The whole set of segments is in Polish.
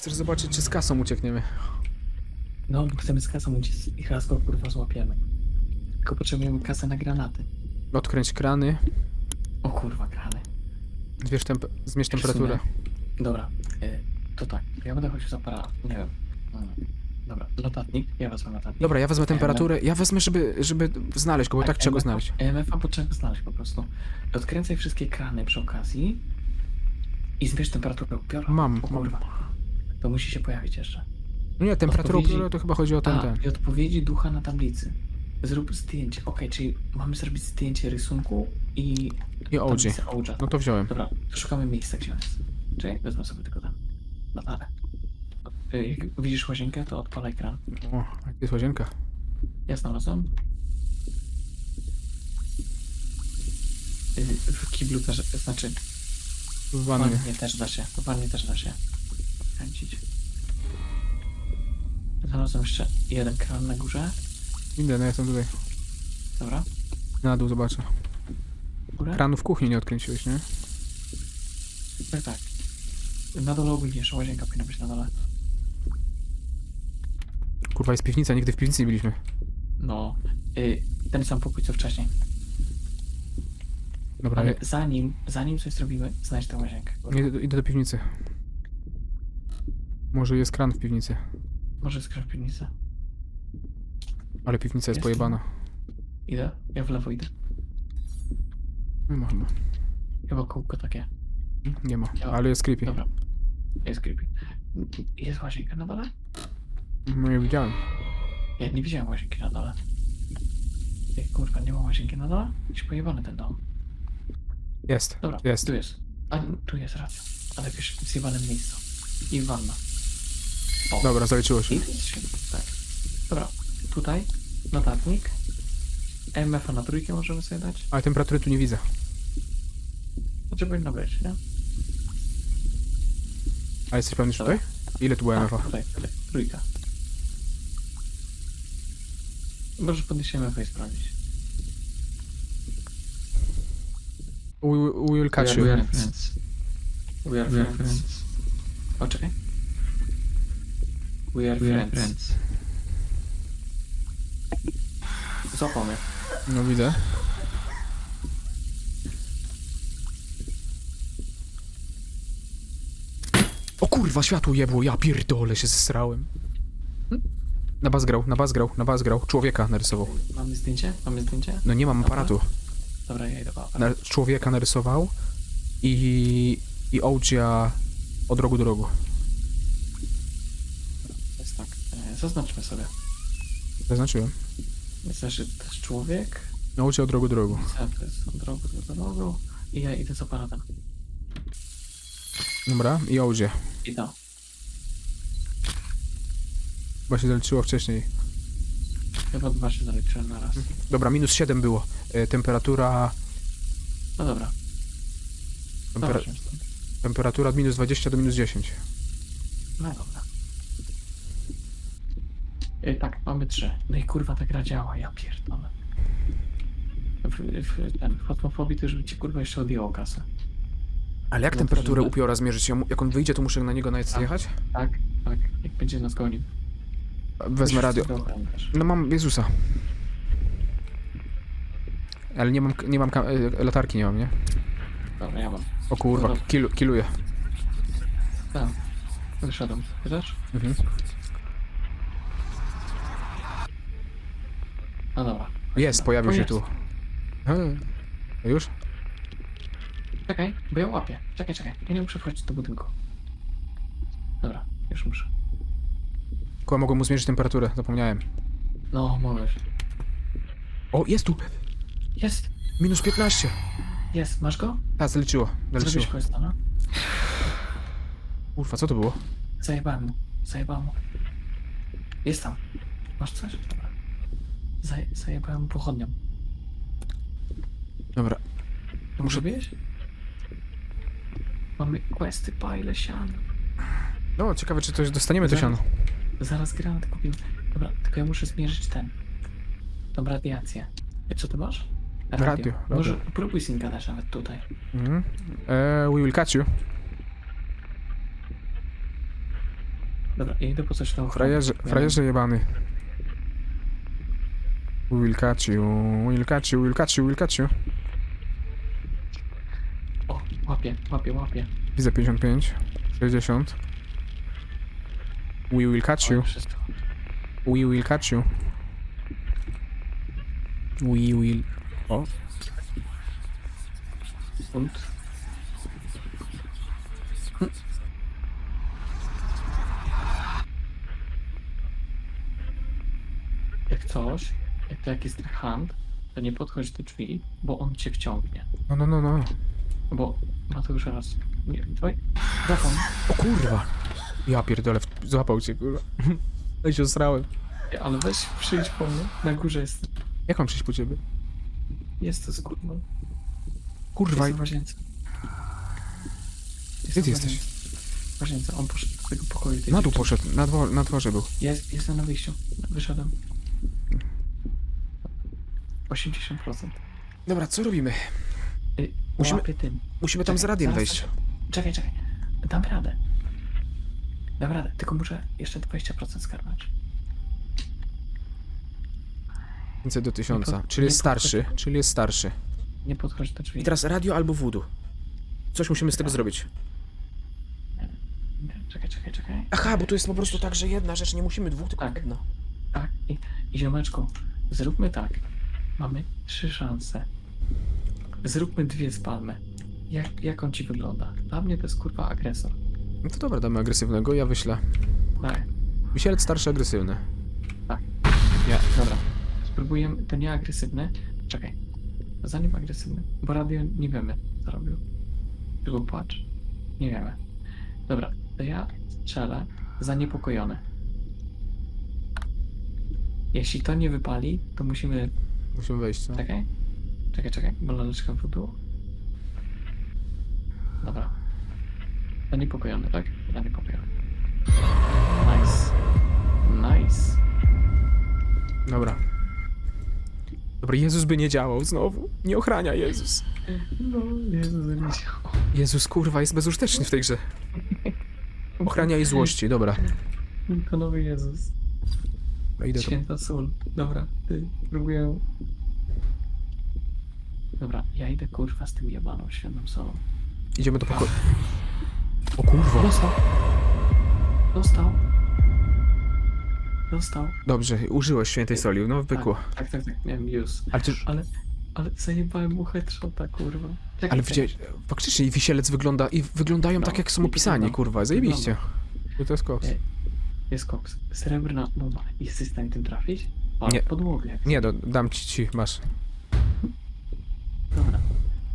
Chcesz zobaczyć, czy z kasą uciekniemy? No, chcemy z kasą uciec i chyba go kurwa złapiemy. Tylko potrzebujemy kasę na granaty. Odkręć krany, O kurwa, zmierz, temp zmierz temperaturę. Dobra, y, to tak. Ja będę chodził za para... Nie wiem. Mm. Dobra, notatnik. Ja wezmę notatnik. Dobra, ja wezmę temperaturę. Ja wezmę, żeby, żeby znaleźć go, bo tak trzeba go znaleźć. MFA potrzeba go znaleźć po prostu. Odkręcaj wszystkie krany przy okazji i zmierz temperaturę upiora. Mam, O kurwa. To musi się pojawić jeszcze. No nie, temperatura Odpowiedzi- to chyba chodzi o ten, A, ten. i odpowiedzi ducha na tablicy. Zrób zdjęcie. Okej, czyli mamy zrobić zdjęcie rysunku i I OG. Ouija. No to wziąłem. Dobra, to szukamy miejsca, gdzie on jest. Czekaj, wezmę sobie tylko ten. Notatę. Y, Jak widzisz łazienkę, to odpalaj kran. O, jak jest łazienka. Ja znalazłem. Y, W kiblu też, znaczy W w wannie. wannie też da się, w wannie też da się kręcić. Znalazłem jeszcze jeden kran na górze. Idę, no ja jestem tutaj. Dobra, Na dół zobaczę. górę. Kranu w kuchni nie odkręciłeś, nie? Tak, tak. Na dole ogólnie jeszcze łazienka powinna być na dole. Kurwa, jest piwnica, nigdy w piwnicy nie byliśmy. No, y, ten sam pokój co wcześniej. Dobra, Ale zanim, zanim coś zrobimy, znajdź tę łazienkę. idę, idę do piwnicy. Może jest kran w piwnicy, Może skrzyż piwnicę. ale piwnica jest Jest. pojebana. Idę? Ja w lewo idę. Nie ma chyba. Chyba kółko takie. Nie ma, ale jest creepy. Dobra. Jest creepy. Jest łazienka na dole? No nie widziałem. Ja nie widziałem łazienki na dole. Ej, kurwa, nie ma łazienki na dole? Jakiś pojebany ten dom. Jest, Dobra, jest. tu jest. A, tu jest racja. Ale w jakimś zjebanym miejscu. I wanna. O, Dobra, zaliczyło się. Tak. Dobra, tutaj notatnik. MF-a na trójkę możemy sobie dać. Ale temperatury tu nie widzę. Znaczy powinno być, nie? A jesteś pewny, że Dobra. tutaj? Ile tu była Tak, MFA? tutaj, tutaj, trójka. Możesz podnieść MF-a i sprawdzić. We, we will catch you. We are friends. We are friends. O, czekaj. We are friends. Złapał mnie. No widzę. O kurwa, światło jebło, ja pierdolę się zesrałem. Na bas grał, na bas grał, na bas grał. Człowieka narysował. Mamy zdjęcie? Mamy zdjęcie? No nie mam aparatu. Dobra, ja idę po aparat. Na, człowieka narysował i... i Ouija od rogu do rogu. Jest tak. e, Zaznaczmy sobie. Zaznaczyłem. Znaczy, to jest człowiek. Ouija od rogu do rogu. To jest? Od rogu do rogu. I ja idę z aparatem. Dobra, i Ouija. I to. Bo się zaliczyło wcześniej. Chyba dwa się zaliczyłem na raz. Dobra, minus 7 było. E, temperatura... No dobra. Tempera, stąd. temperatura od minus 20 do minus 10. No dobra. I tak, mamy trzy. No i kurwa ta gra działa, ja pierdolę. W, w, ten, Fatmofobii to już by ci kurwa jeszcze odjęło kasę. Ale jak No to temperaturę żeby- upiora zmierzyć? Ja mu- Jak on wyjdzie, to muszę na niego nawet Tak. jechać? Tak, tak, jak będzie nas gonił. Wezmę radio. No mam Jezusa. Ale nie mam, nie mam ka- e, latarki, nie mam, nie? Dobra, ja mam. O kurwa, kill, killuję. Tak. Wyszedłem. Też? Mhm. No dobra. Jest, pojawił O, się jest. tu. Hmm. Już? Czekaj, bo ja łapię. Czekaj, czekaj. Ja nie muszę wchodzić do budynku. Dobra, już muszę. Kuba, mogłem mu zmierzyć temperaturę, zapomniałem. No, mogłeś. O, jest tu! Jest! Minus 15! Jest, masz go? Tak, zaliczyło, zaliczyło. Zrobisz questa, no? Kurwa, co to było? Zajebałem mu. Zajebałem mu. Jest tam. Masz coś? Dobra. Zaj zajebałem pochodnią. Dobra, To muszę wiedzieć? Mamy questy, pile, siano. no ciekawe, czy coś dostaniemy to Zaraz. siano. Zaraz granat kupimy. Dobra, tylko ja muszę zmierzyć ten. Tą radiację. E, Co ty masz? Radio, Może radio. próbuj z gadać nawet tutaj. E, we will catch you. Dobra, ja idę po coś ochronę. Frajerze, frajerze jebany. Will catch you, will catch you, will catch you, will catch you. O, łapię, łapię, łapię. Widzę 55, 60. We will catch you, wszystko. we will catch you. We will... O, Und? Hm. Jak coś, to jak jest hand, to nie podchodź do drzwi, bo on cię wciągnie. no, no, no, no. Bo Mateusz raz. Nie, oj, zapom. O kurwa. Ja pierdolę, w- złapał cię, kurwa. I się osrałem. Ale weź przyjdź po mnie. Na górze jest. Jak mam przyjść po ciebie? Jest to skurwa. Kurwa, Jest w łazience. Jest Gdzie ty jesteś? łazience. W łazience. On poszedł do tego pokoju. tej na dół dziewczyny. poszedł, na, dwor, na dworze był. Jest, jestem na wyjściu. Wyszedłem. 80%. Dobra, co robimy? Y, Musimy- tym. Musimy tam z Czekaj, radiem zaraz wejść. tak- Czekaj, czekaj. Dam radę. Dam radę, tylko muszę jeszcze 20% skarnąć. 500 do 1000, Nie po- czyli jest po- starszy, czyli jest starszy. Nie podchodź do drzwi. I teraz radio albo voodoo. Coś musimy z tego zrobić. Nie, Czekaj, czekaj, czekaj. Aha, bo to jest po prostu tak, że jedna rzecz, nie musimy dwóch, tylko Tak. jedna. Tak, i, i ziomeczku, zróbmy tak. Mamy trzy szanse. Zróbmy dwie spalmy. Jak, jak on ci wygląda? Dla mnie to jest kurwa agresor. No to dobra, damy agresywnego, ja wyślę. Tak, Wisielec starszy, agresywny. tak. Nie. Dobra. Spróbujemy ten nieagresywny. Czekaj. Zanim agresywny. Bo radio nie wiemy, co robił. Czy był płacz? Nie wiemy. Dobra, to ja strzelę zaniepokojony. Jeśli to nie wypali, to musimy Musimy wejść, no. Czekaj. Czekaj, czekaj, bo laleczka wódu. Dobra. Zaniepokojony, tak? Zaniepokojony. Nice. Nice. Dobra. Dobra, Jezus by nie działał znowu. Nie ochrania Jezus. No, Jezu, zaniesiał. Jezus, kurwa, jest bezużyteczny w tej grze. Ochrania jej złości, dobra. To nowy Jezus. No idę to. Święta sól. Dobra, ty, próbuję. Dobra, ja idę kurwa z tym jebaną świętą solą. Idziemy do pokoju. O kurwa. Dostał. Dostał. Dostał. Dobrze, użyłeś świętej soli, no pykło. Tak, tak, tak, miałem use. Ale ty, Ale, ale zajebałem mu headshota, kurwa. Czekaj, ale widziałeś, faktycznie i wisielec wygląda, i wyglądają No, tak jak są opisani, wygląda. kurwa, zajebiście. To to jest koks. Jest koks. Srebrna bomba. Jesteś w stanie tym trafić? A, Nie. podłogę. Nie, no, dam ci, ci, masz. Dobra.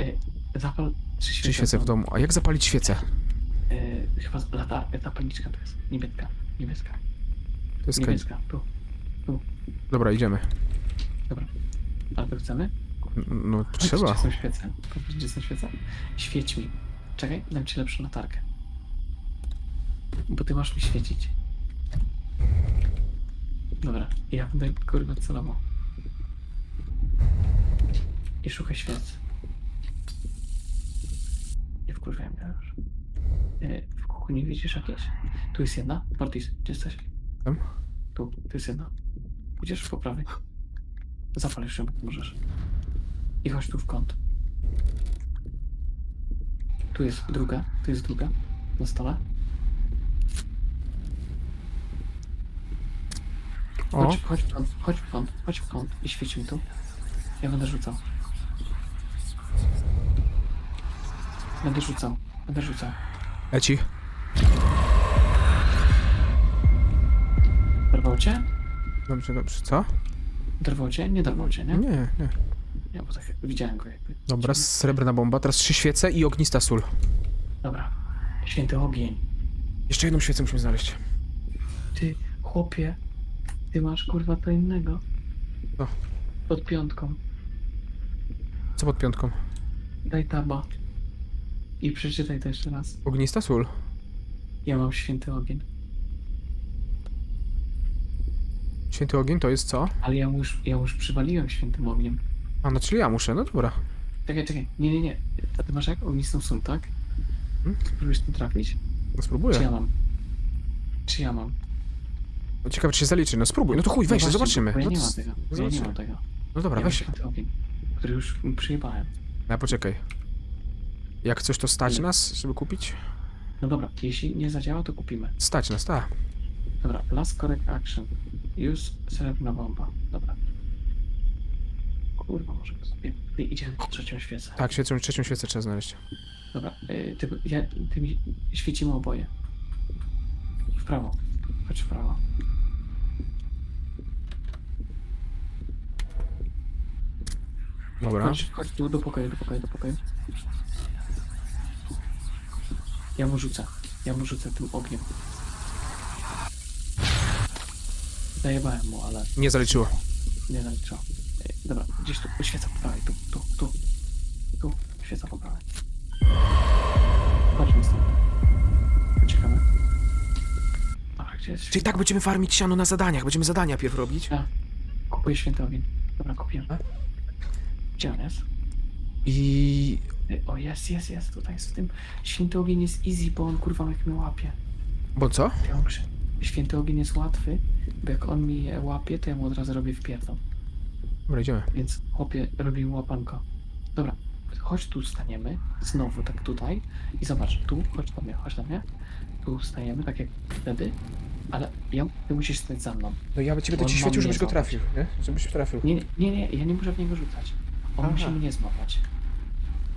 E, zapal trzy świece. Trzy świece w domu. A jak zapalić świecę? E, chyba latarka, zapalniczka to jest. Niebieska. Niebieska. To jest kaj... Niebieska. Tu. Dobra, idziemy. Dobra. Ale to chcemy? No, Chodź, trzeba. Gdzie są świece? Powiedz, gdzie są świece? Świeć mi. Czekaj, dam ci lepszą latarkę. Bo ty masz mi świecić. Dobra, ja będę kurwa celował. I szukaj świec. Nie wkurwiam mnie już. E, W kuchni widzisz jakieś? Tu jest jedna. Mortis, gdzie jesteś? Tam? Tu, tu jest jedna. Pójdziesz po prawej. Zapal jeszcze, jak możesz. I chodź tu w kąt. Tu jest druga, tu jest druga. Na stole. O, Chodź, chodź w kąt, chodź w kąt, chodź w kąt i świeć mi tu. Ja będę rzucał. Będę rzucał, będę rzucał. leci. Dorwał cię? Dobrze, dobrze. Co? Dorwał cię? Nie dorwał cię, nie? Nie, nie. Nie, bo tak widziałem go jakby. Dobra, srebrna bomba, teraz trzy świece i ognista sól. Dobra. Święty ogień. Jeszcze jedną świecę musimy znaleźć. Ty, chłopie, ty masz kurwa to innego. Co? Pod piątką. Co pod piątką? Daj taba. I przeczytaj to jeszcze raz. Ognista sól. Ja mam święty ogień. Święty ogień to jest co? Ale ja już, ja już przywaliłem świętym ogniem. A, no czyli ja muszę, no dobra. Czekaj, czekaj. Nie, nie, nie. A ty masz jak? Ognistą sól, tak? Hmm? Spróbujesz tym trafić? No Czy spróbuję. ja mam? Czy ja mam? No ciekawe, czy się zaliczy. No spróbuj. No to chuj, No weź, właśnie, zobaczymy. Bo ja No nie to mam tego. Ja nie mam tego. No dobra, ja weź. ogień, który już przyjebałem. A poczekaj. Jak coś to stać Ile? nas, żeby kupić? No dobra, jeśli nie zadziała, to kupimy. Stać nas, tak. Dobra, last correct action. Use srebrna bomba. Dobra. Kurwa, może sobie... Idziemy po trzecią świecę. Tak, trzecią, trzecią świecę trzeba znaleźć. Dobra, y, ty, ja, ty mi świecimy oboje. W prawo. Chodź w prawo. Dobra. Chodź, chodź tu do pokoju, do pokoju, do pokoju. Ja mu rzucę. Ja mu rzucę tym ogniem. Zajebałem mu, ale Nie zaliczyło. nie zaliczyło. Ej, Dobra, gdzieś tu, świeca po prawej, tu, tu, tu. Tu, świeca po prawej. Chodźmy stąd. Uciekamy. Gdzie jest Czyli tak będziemy farmić siano na zadaniach. Będziemy zadania pierw robić. Ja kupuję święty ogień. Dobra, kupiłem. Gdzie on jest? I... O, jest, jest, jest. Tutaj jest w tym. Święty ogień jest easy, bo on kurwa jak mnie łapie. Bo co? Ja muszę. Święty ogień jest łatwy, bo jak on mi je łapie, to ja mu od razu robię wpierdol. Dobra, idziemy. Więc chłopie, robimy łapanko. Dobra, chodź tu staniemy. Znowu tak tutaj. I zobacz, tu, chodź do mnie, chodź do mnie. Tu stajemy, tak jak wtedy. Ale ja, ty musisz stać za mną. No ja ci będę ci świecił, żebyś go trafił, nie? Żebyś trafił. Nie, nie, nie, ja nie muszę w niego rzucać. On Aha. musi mnie złapać.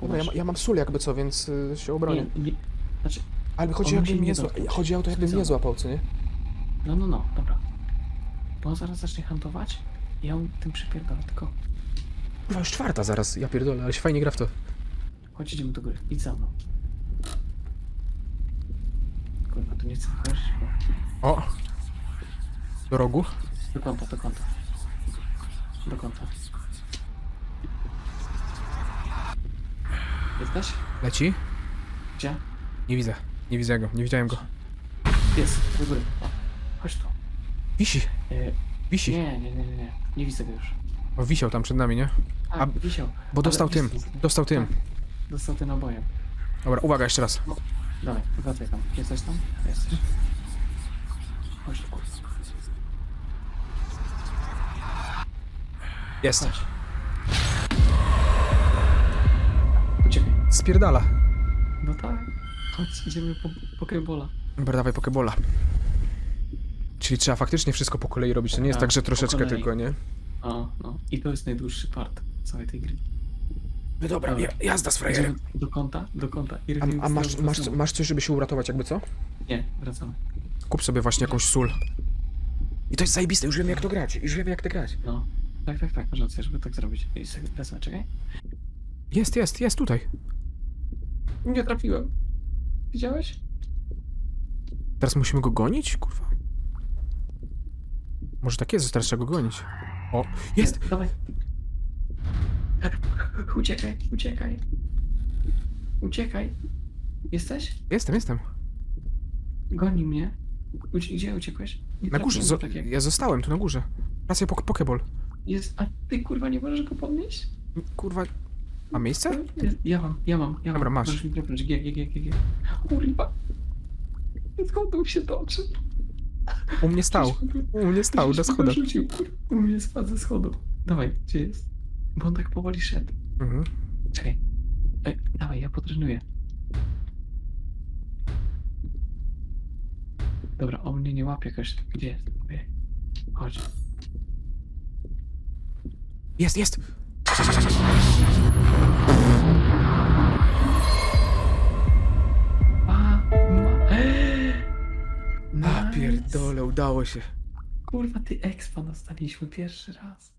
Dobra, ja, ma- ja mam sól jakby co, więc y, się obronię. Nie, nie, znaczy, Ale chodzi, on musi mnie mnie zła... dotknąć. chodzi o to, jakby mnie złapał, co nie? no, no, no, dobra. Bo on zaraz zacznie hantować i ja mu tym przypierdolę, tylko Kurwa, już czwarta zaraz, ja pierdolę, ale się fajnie gra w to. chodź, idziemy do góry, idź za mną. Kurwa, tu nie chcę bo... O! Do rogu. Do kąta, do kąta. Do kąta. Jesteś? Leci? Gdzie? Nie widzę. Nie widzę go, nie widziałem go. Jest, do góry. O, chodź tu. Wisi, E, wisi. nie, nie, nie, nie, nie. Nie widzę go już. O, wisiał tam przed nami, nie? A, A, wisiał. Bo Ale dostał tym, wisi- dostał tym. Tak, dostał tym obojem. Dobra, uwaga jeszcze raz. Dawaj, wracaj tam. Jesteś tam? Jesteś. Chodź tu, kurwa. Jest. Chodź. Spierdala. No tak. Chodź, idziemy po Pokebola. Dobra, dawaj pokebola. Czyli trzeba faktycznie wszystko po kolei robić, to nie jest Tak, tak, że troszeczkę kolei. tylko, nie? O, no. I to jest najdłuższy part całej tej gry. No dobra, Dobra. ja- jazda z Idziemy frajerem. do kąta, do kąta. I A, robimy a masz, znowu masz, masz coś, żeby się uratować, jakby co? Nie, wracamy. Kup sobie właśnie jakąś sól. I to jest zajebiste, już wiemy jak to grać, już wiemy jak to grać. No. Tak, tak, tak, masz rację, żeby tak zrobić. I sobie wezmę, czekaj. Jest, jest, jest tutaj. Nie trafiłem. Widziałeś? Teraz musimy go gonić? Kurwa. Może tak jest, że teraz trzeba go gonić. O, jest! Dawaj. Uciekaj, uciekaj. Uciekaj. Jesteś? Jestem, jestem. Goni mnie. Ucie gdzie uciekłeś? Nie Na górze, trafiłem zo- go tak jak... ja zostałem tu na górze. Pracuję po pokeball. Jest... A ty kurwa nie możesz go podnieść? Kurwa. Ma miejsce? Ja mam, ja mam, ja Dobra, mam. masz. Możesz mi klepnąć. G, G, G, G, G. Kurwa. Się toczy? U mnie stał. U mnie stał, na schodach. rzucił, kurwa. U mnie spadł ze schodów. Dawaj, gdzie jest? Bo on tak powoli szedł. Mhm. Czekaj. Ej, dawaj, ja potrenuję. Dobra, on mnie nie łapie jakoś. Gdzie jest? Ej, Chodź. Jest, jest! Udało się. Kurwa, ty expa dostaliśmy pierwszy raz.